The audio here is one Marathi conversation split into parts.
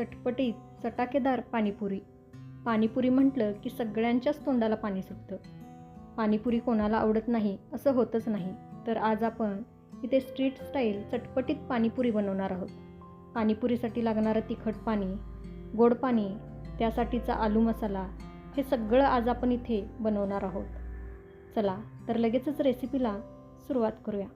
चटपटीत चटाकेदार पाणीपुरी. पाणीपुरी म्हटलं की सगळ्यांच्याच तोंडाला पाणी सुटतं. पाणीपुरी कोणाला आवडत नाही असं होतच नाही. तर आज आपण इथे स्ट्रीट स्टाईल चटपटीत पाणीपुरी बनवणार आहोत. पाणीपुरीसाठी लागणारं तिखट पाणी गोड पाणी त्यासाठीचा आलू मसाला हे सगळं आज आपण इथे बनवणार आहोत. चला तर लगेचच रेसिपीला सुरुवात करूया.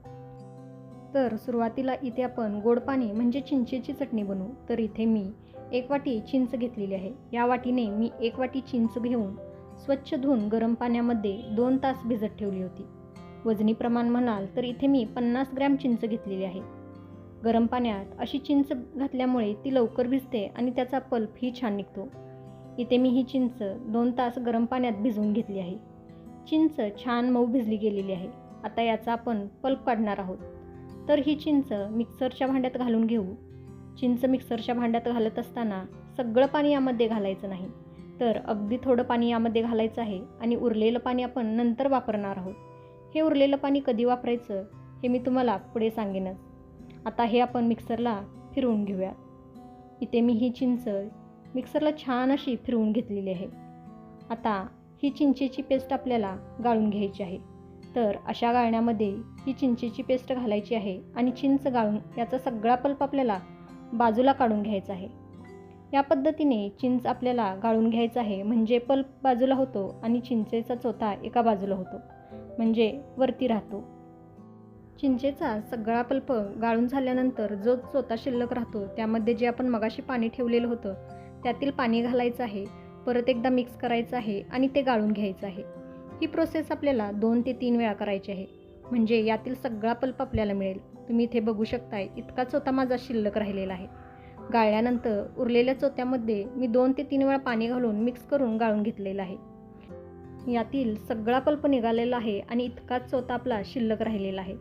तर सुरुवातीला इथे आपण गोड पाणी म्हणजे चिंचेची चटणी बनवू. तर इथे मी एक वाटी चिंच घेतलेली आहे. या वाटीने मी एक वाटी चिंच घेऊन स्वच्छ धुवून गरम पाण्यामध्ये दोन तास भिजत ठेवली होती. वजनी प्रमाण म्हणाल तर इथे मी पन्नास ग्रॅम चिंच घेतलेली आहे. गरम पाण्यात अशी चिंच घातल्यामुळे ती लवकर भिजते आणि त्याचा पल्पही छान निघतो. इथे मी ही चिंच दोन तास गरम पाण्यात भिजवून घेतली आहे. चिंच छान मऊ भिजली गेलेली आहे. आता याचा आपण पल्प काढणार आहोत. तर ही चिंच मिक्सरच्या भांड्यात घालून घेऊ. चिंच मिक्सरच्या भांड्यात घालत असताना सगळं पाणी यामध्ये घालायचं नाही. तर अगदी थोडं पाणी यामध्ये घालायचं आहे आणि उरलेलं पाणी आपण नंतर वापरणार आहोत. हे उरलेलं पाणी कधी वापरायचं हे मी तुम्हाला पुढे सांगेनच. आता हे आपण मिक्सरला फिरवून घेऊया. इथे मी ही चिंच मिक्सरला छान अशी फिरवून घेतलेली आहे. आता ही चिंचेची पेस्ट आपल्याला गाळून घ्यायची आहे. तर अशा गाळण्यामध्ये ही चिंचेची पेस्ट घालायची आहे आणि चिंच गाळून याचा सगळा पल्प आपल्याला बाजूला काढून घ्यायचा आहे. या पद्धतीने चिंच आपल्याला गाळून घ्यायचं आहे. म्हणजे पल्प बाजूला होतो आणि चिंचेचा चोथा एका बाजूला होतो. म्हणजे वरती राहतो. चिंचेचा सगळा पल्प गाळून झाल्यानंतर जो चोथा शिल्लक राहतो त्यामध्ये जे आपण मगाशी पाणी ठेवलेलं होतं त्यातील पाणी घालायचं आहे. परत एकदा मिक्स करायचं आहे आणि ते गाळून घ्यायचं आहे. ही प्रोसेस आपल्याला दोन ते तीन वेळा करायची आहे. म्हणजे यातील सगळा पल्प आपल्याला मिळेल. तुम्ही इथे बघू शकताय इतका चोथा माझा शिल्लक राहिलेला आहे. गाळल्यानंतर उरलेल्या चोत्यामध्ये मी दोन ते तीन वेळा पाणी घालून मिक्स करून गाळून घेतलेला आहे. यातील सगळा पल्प निघालेला आहे आणि इतकाच चोथा आपला शिल्लक राहिलेला आहे.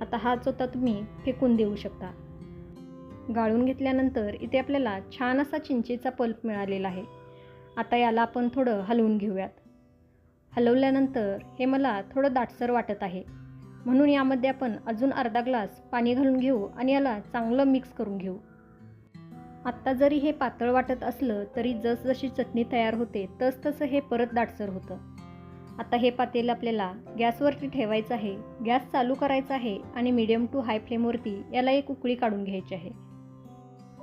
आता हा चोथा तुम्ही फेकून देऊ शकता. गाळून घेतल्यानंतर इथे आपल्याला छान असा चिंचेचा पल्प मिळालेला आहे. आता याला आपण थोडं हलवून घेऊयात. हलवल्यानंतर हे मला थोडं दाटसर वाटत आहे. म्हणून यामध्ये आपण अजून अर्धा ग्लास पाणी घालून घेऊ आणि याला चांगलं मिक्स करून घेऊ. आत्ता जरी हे पातळ वाटत असलं तरी जसजशी चटणी तयार होते तस तसं हे परत दाटसर होतं. आता हे पातेलं आपल्याला गॅसवरती ठेवायचं आहे गॅस चालू करायचा आहे आणि मीडियम टू हाय फ्लेमवरती याला एक उकळी काढून घ्यायची आहे.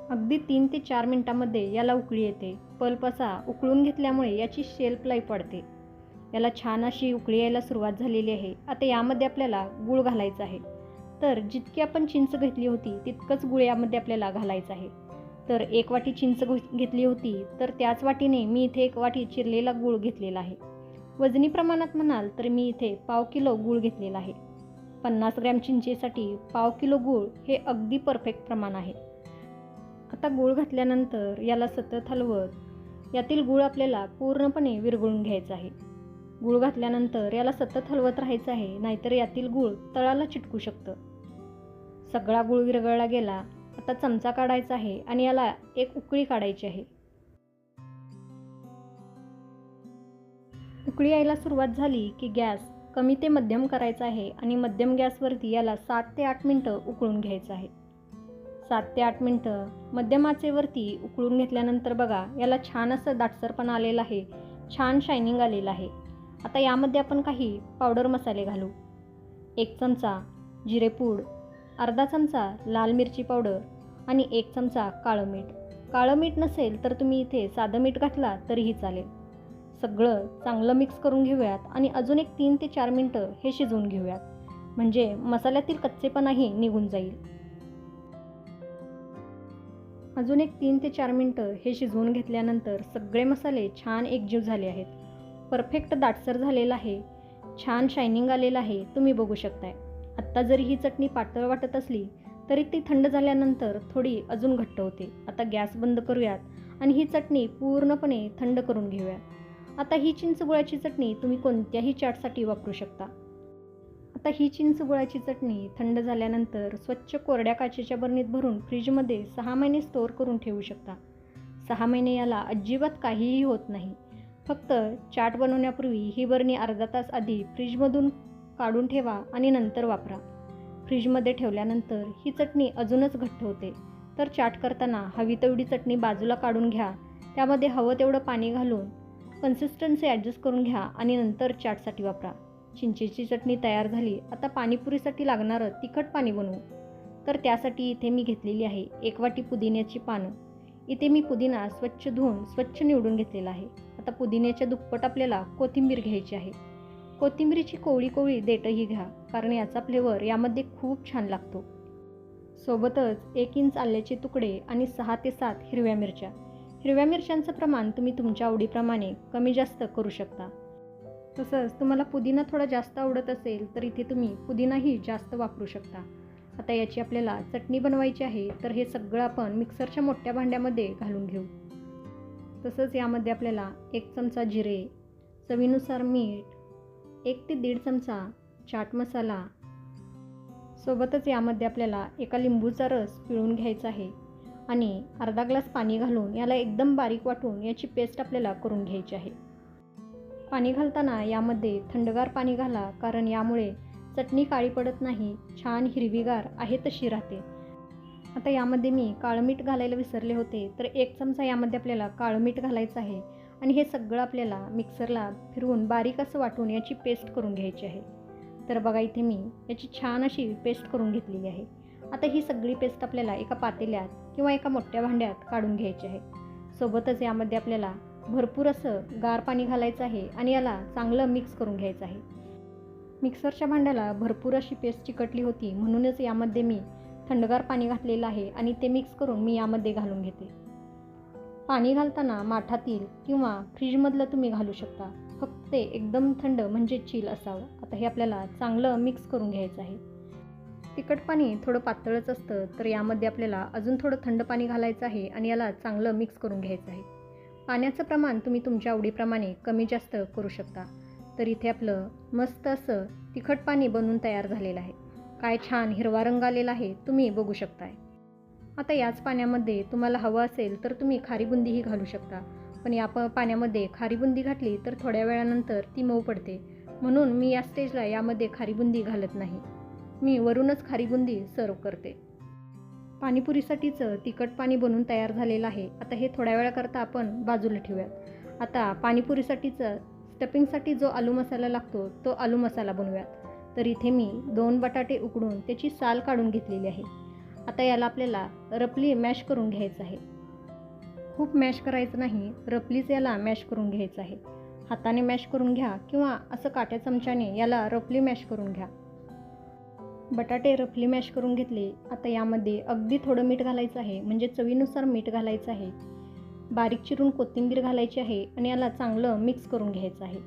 अगदी तीन ते चार मिनटामध्ये याला उकळी येते. पल्प असा उकळून घेतल्यामुळे याची शेल्फ लाईफ वाढते. याला छान अशी उकळी यायला सुरुवात झालेली आहे. आता यामध्ये आपल्याला गूळ घालायचा आहे. तर जितकी आपण चिंच घेतली होती तितकंच गुळ यामध्ये आपल्याला घालायचं आहे. तर एक वाटी चिंच घेतली होती तर त्याच वाटीने मी इथे एक वाटी चिरलेला गूळ घेतलेला आहे. वजनी प्रमाणात म्हणाल तर मी इथे पाव किलो गूळ घेतलेला आहे. पन्नास ग्रॅम चिंचेसाठी पाव किलो गूळ हे अगदी परफेक्ट प्रमाण आहे. आता गूळ घातल्यानंतर याला सतत हलवत यातील गूळ आपल्याला पूर्णपणे विरघळून घ्यायचा आहे. गूळ घातल्यानंतर याला सतत हलवत राहायचं आहे नाहीतर यातील गूळ तळाला चिटकू शकतं. सगळा गूळ विरगळला गेला आता चमचा काढायचा आहे आणि याला एक उकळी काढायची आहे. उकळी यायला सुरुवात झाली की गॅस कमी ते मध्यम करायचा आहे आणि मध्यम गॅसवरती याला सात ते आठ मिनटं उकळून घ्यायचं आहे. सात ते आठ मिनटं मध्यम आचेवरती उकळून घेतल्यानंतर बघा याला छान असं दाटसरपणा आलेलं आहे छान शायनिंग आलेलं आहे. आता यामध्ये आपण काही पावडर मसाले घालू. एक चमचा जिरेपूड अर्धा चमचा लाल मिरची पावडर आणि एक चमचा काळं मीठ. काळं मीठ नसेल तर तुम्ही इथे साधं मीठ घातला तरीही चालेल. सगळं चांगलं मिक्स करून घेऊयात आणि अजून एक तीन ते चार मिनटं हे शिजवून घेऊयात. म्हणजे मसाल्यातील कच्चेपणाही निघून जाईल. अजून एक तीन ते चार मिनटं हे शिजवून घेतल्यानंतर सगळे मसाले छान एकजीव झाले आहेत. परफेक्ट दाटसर झालेला आहे. छान शायनिंग आलेलं आहे. तुम्ही बघू शकताय. आत्ता जरी ही चटणी पातळ वाटत असली तरी ती थंड झाल्यानंतर थोडी अजून घट्ट होते. आता गॅस बंद करूयात आणि ही चटणी पूर्णपणे थंड करून घेऊयात. आता ही चिंच गुळाची चटणी तुम्ही कोणत्याही चाटसाठी वापरू शकता. आता ही चिंच गुळाची चटणी थंड झाल्यानंतर स्वच्छ कोरड्या काचेच्या बरणीत भरून फ्रीजमध्ये सहा महिने स्टोअर करून ठेवू शकता. सहा महिने याला अजिबात काहीही होत नाही. फक्त चाट बनवण्यापूर्वी ही बरणी अर्धा तास आधी फ्रीजमधून काढून ठेवा आणि नंतर वापरा. फ्रीजमध्ये ठेवल्यानंतर ही चटणी अजूनच घट्ट होते. तर चाट करताना हवी तेवढी चटणी बाजूला काढून घ्या. त्यामध्ये हवं तेवढं पाणी घालून कन्सिस्टन्सी ॲडजस्ट करून घ्या आणि नंतर चाटसाठी वापरा. चिंचेची चटणी तयार झाली आता पाणीपुरीसाठी लागणारं तिखट पाणी बनवू. तर त्यासाठी इथे मी घेतलेली आहे एक वाटी पुदिन्याची पानं. इथे मी पुदिना स्वच्छ धुवून स्वच्छ निवडून घेतलेला आहे. आता पुदिन्याच्या दुप्पट आपल्याला कोथिंबीर घ्यायची आहे. कोथिंबीरीची कोवळी कोवळी देठही घ्या कारण याचा फ्लेवर यामध्ये खूप छान लागतो. सोबतच एक इंच आल्याचे तुकडे आणि सहा ते सात हिरव्या मिरच्या. हिरव्या मिरच्यांचं प्रमाण तुम्ही तुमच्या आवडीप्रमाणे कमी जास्त करू शकता. तसंच तुम्हाला पुदिना थोडा जास्त आवडत असेल तर इथे तुम्ही पुदिनाही जास्त वापरू शकता. आता याची आपल्याला चटणी बनवायची आहे तर हे सगळं आपण मिक्सरच्या मोठ्या भांड्यामध्ये घालून घेऊ. तसंच यामध्ये आपल्याला एक चमचा जिरे चवीनुसार मीठ एक ते दीड चमचा चाट मसाला. सोबतच यामध्ये आपल्याला एका लिंबूचा रस पिळून घ्यायचा आहे आणि अर्धा ग्लास पाणी घालून याला एकदम बारीक वाटून याची पेस्ट आपल्याला करून घ्यायची आहे. पाणी घालताना यामध्ये थंडगार पाणी घाला कारण यामुळे चटणी काळी पडत नाही छान हिरवीगार आहे तशी राहते. आता यामध्ये मी काळं मीठ घालायला विसरले होते तर एक चमचा यामध्ये आपल्याला काळं मीठ घालायचं आहे आणि हे सगळं आपल्याला मिक्सरला फिरवून बारीक असं वाटून याची पेस्ट करून घ्यायची आहे. तर बघा इथे मी याची छान अशी पेस्ट करून घेतलेली आहे. आता ही सगळी पेस्ट आपल्याला एका पातेल्यात किंवा एका मोठ्या भांड्यात काढून घ्यायची आहे. सोबतच यामध्ये आपल्याला भरपूर असं गार पाणी घालायचं आहे आणि याला चांगलं मिक्स करून घ्यायचं आहे. मिक्सरच्या भांड्याला भरपूर अशी पेस्ट चिकटली होती म्हणूनच यामध्ये मी थंडगार पाणी घातलेलं आहे आणि ते मिक्स करून मी यामध्ये घालून घेते. पाणी घालताना माठातील किंवा फ्रीजमधलं तुम्ही घालू शकता. फक्त ते एकदम थंड म्हणजे चिल असावं. आता हे आपल्याला चांगलं मिक्स करून घ्यायचं आहे. तिखट पाणी थोडं पातळच असतं तर यामध्ये आपल्याला अजून थोडं थंड पाणी घालायचं आहे आणि याला चांगलं मिक्स करून घ्यायचं आहे. पाण्याचं प्रमाण तुम्ही तुमच्या आवडीप्रमाणे कमी जास्त करू शकता. तर इथे आपलं मस्त असं तिखट पाणी बनवून तयार झालेलं आहे. काय छान हिरवा रंग आलेला आहे तुम्ही बघू शकताय. आता याच पाण्यामध्ये तुम्हाला हवं असेल तर तुम्ही खारी बुंदीही घालू शकता. पण या प पाण्यामध्ये खारी बुंदी घातली तर थोड्या वेळानंतर ती मऊ पडते. म्हणून मी या स्टेजला यामध्ये खारी बुंदी घालत नाही. मी वरूनच खारी बुंदी सर्व करते. पाणीपुरीसाठीचं तिखट पाणी बनून तयार झालेलं आहे. आता हे थोड्या वेळाकरता आपण बाजूला ठेवूयात. आता पाणीपुरीसाठीचं स्टपिंगसाठी जो आलू मसाला लागतो तो आलू मसाला बनवूयात. तर इथे मी दोन बटाटे उकडून त्याची साल काढून घेतलेली आहे. आता याला आपल्याला रपली मॅश करून घ्यायचं आहे. खूप मॅश करायचं नाही रपलीच याला मॅश करून घ्यायचं आहे. हाताने मॅश करून घ्या किंवा असं काट्या चमच्याने याला रपली मॅश करून घ्या. बटाटे रफली मॅश करून घेतले आता यामध्ये अगदी थोडं मीठ घालायचं आहे म्हणजे चवीनुसार मीठ घालायचं आहे. बारीक चिरून कोथिंबीर घालायची आहे आणि याला चांगलं मिक्स करून घ्यायचं आहे.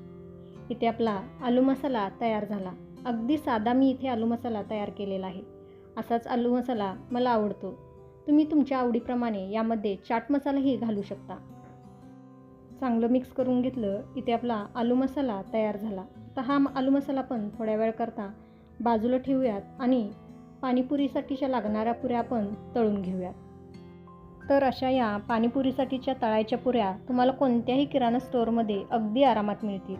इथे आपला आलू मसाला तयार झाला. अगदी साधा मी इथे आलू मसाला तयार केलेला आहे. असाच आलू मसाला मला आवडतो. तुम्ही तुमच्या आवडीप्रमाणे यामध्ये चाट मसालाही घालू शकता. चांगलं मिक्स करून घेतलं इथे आपला आलू मसाला तयार झाला. तर हा आलू मसाला पण थोड्या वेळ करता बाजूला ठेवूयात आणि पाणीपुरीसाठीच्या लागणाऱ्या पुऱ्या आपण तळून घेऊयात. तर अशा या पाणीपुरीसाठीच्या तळायच्या पुऱ्या तुम्हाला कोणत्याही किराणा स्टोअरमध्ये अगदी आरामात मिळतील.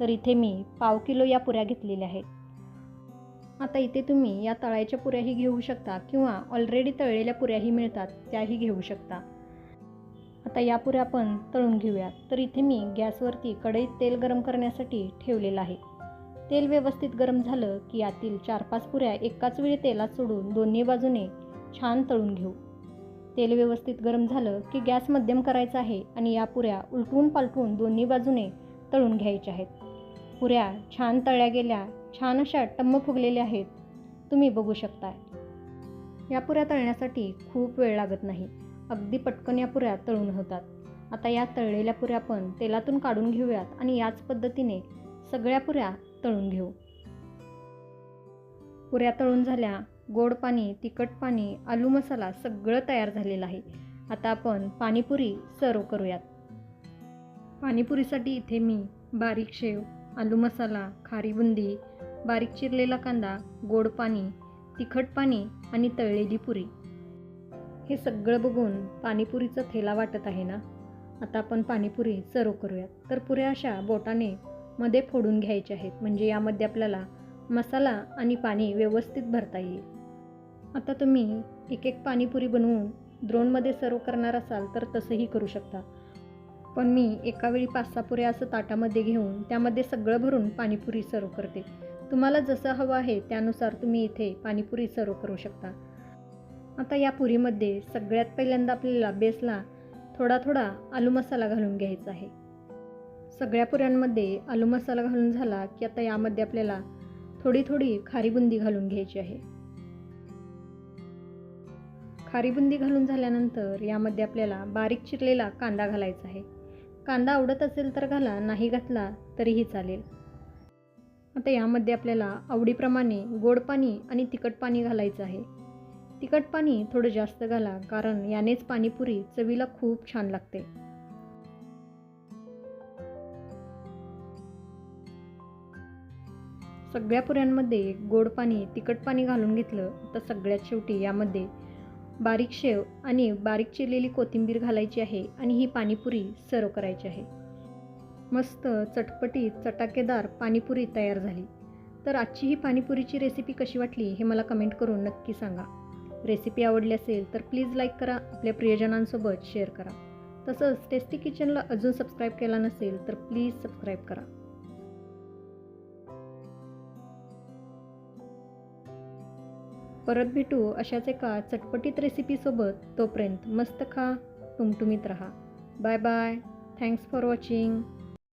तर इथे मी पाव किलो या पुऱ्या घेतलेल्या आहेत. आता इथे तुम्ही या तळायच्या पुऱ्याही घेऊ शकता किंवा ऑलरेडी तळलेल्या पुऱ्याही मिळतात त्याही घेऊ शकता. आता या पुऱ्या आपण तळून घेऊयात. तर इथे मी गॅसवरती कढईत तेल गरम करण्यासाठी ठेवलेलं आहे. तेल व्यवस्थित गरम झालं की यातील चार पाच पुऱ्या एकाच वेळी तेलात सोडून दोन्ही बाजूने छान तळून घेऊ. तेल व्यवस्थित गरम झालं की गॅस मध्यम करायचा आहे आणि या पुऱ्या उलटून पालटून दोन्ही बाजूने तळून घ्यायच्या आहेत. पुऱ्या छान तळल्या गेल्या छान अशा टम्म फुगलेल्या आहेत. तुम्ही बघू शकताय. या पुऱ्या तळण्यासाठी खूप वेळ लागत नाही. अगदी पटकन या पुऱ्या तळून होतात. आता या तळलेल्या पुऱ्या आपण तेलातून काढून घेऊयात आणि याच पद्धतीने सगळ्या पुऱ्या तळून घेऊ. पुऱ्या तळून झाल्या गोड पाणी तिखट पाणी आलू मसाला सगळं तयार झालेलं आहे. आता आपण पाणीपुरी सर्व करूयात. पाणीपुरीसाठी इथे मी बारीक शेव आलू मसाला खारी बुंदी बारीक चिरलेला कांदा गोड पाणी तिखट पाणी आणि तळलेली पुरी. हे सगळं बघून पाणीपुरीचा थेला वाटत आहे ना? आता आपण पाणीपुरी सर्व करूयात. तर पुऱ्या अशा बोटाने मध्ये फोडून घ्यायचे आहेत. म्हणजे यामध्ये आपल्याला मसाला आणि पाणी व्यवस्थित भरता येईल. आता तुम्ही एक एक पाणीपुरी बनवून द्रोणमध्ये सर्व करणार असाल तर तसंही करू शकता. पण मी एका वेळी पाच सहा पुऱ्या असं ताटामध्ये घेऊन त्यामध्ये सगळं भरून पाणीपुरी सर्व करते. तुम्हाला जसं हवं आहे त्यानुसार तुम्ही इथे पाणीपुरी सर्व करू शकता. आता या पुरीमध्ये सगळ्यात पहिल्यांदा आपल्याला बेसला थोडा थोडा आलू मसाला घालून घ्यायचा आहे. सगळ्या पुऱ्यांमध्ये आलू मसाला घालून झाला की आता यामध्ये आपल्याला थोडी थोडी खारी बुंदी घालून घ्यायची आहे. खारी बुंदी घालून झाल्यानंतर यामध्ये आपल्याला बारीक चिरलेला कांदा घालायचा आहे. कांदा आवडत असेल तर घाला नाही घातला तरीही चालेल. आता यामध्ये आपल्याला आवडीप्रमाणे गोड पाणी आणि तिखट पाणी घालायचं आहे. तिखट पाणी थोडं जास्त घाला कारण यानेच पाणीपुरी चवीला खूप छान लागते. सगळ्या पुऱ्यांमध्ये गोड पाणी तिखट पाणी घालून घेतलं तर सगळ्यात शेवटी यामध्ये बारीक शेव आणि बारीक चिरलेली कोथिंबीर घालायची आहे आणि ही पाणीपुरी सर्व करायची आहे. मस्त चटपटीत चटाकेदार पाणीपुरी तयार झाली. तर आजची ही पाणीपुरीची रेसिपी कशी वाटली हे मला कमेंट करून नक्की सांगा. रेसिपी आवडली असेल तर प्लीज लाईक करा आपल्या प्रियजनांसोबत शेअर करा. तसंच टेस्टी किचनला अजून सबस्क्राईब केला नसेल तर प्लीज सबस्क्राईब करा. परत भेटू अशाच एका चटपटीत रेसिपीसोबत तोपर्यंत मस्त खा टुमटुमीत राहा. Bye bye thanks for watching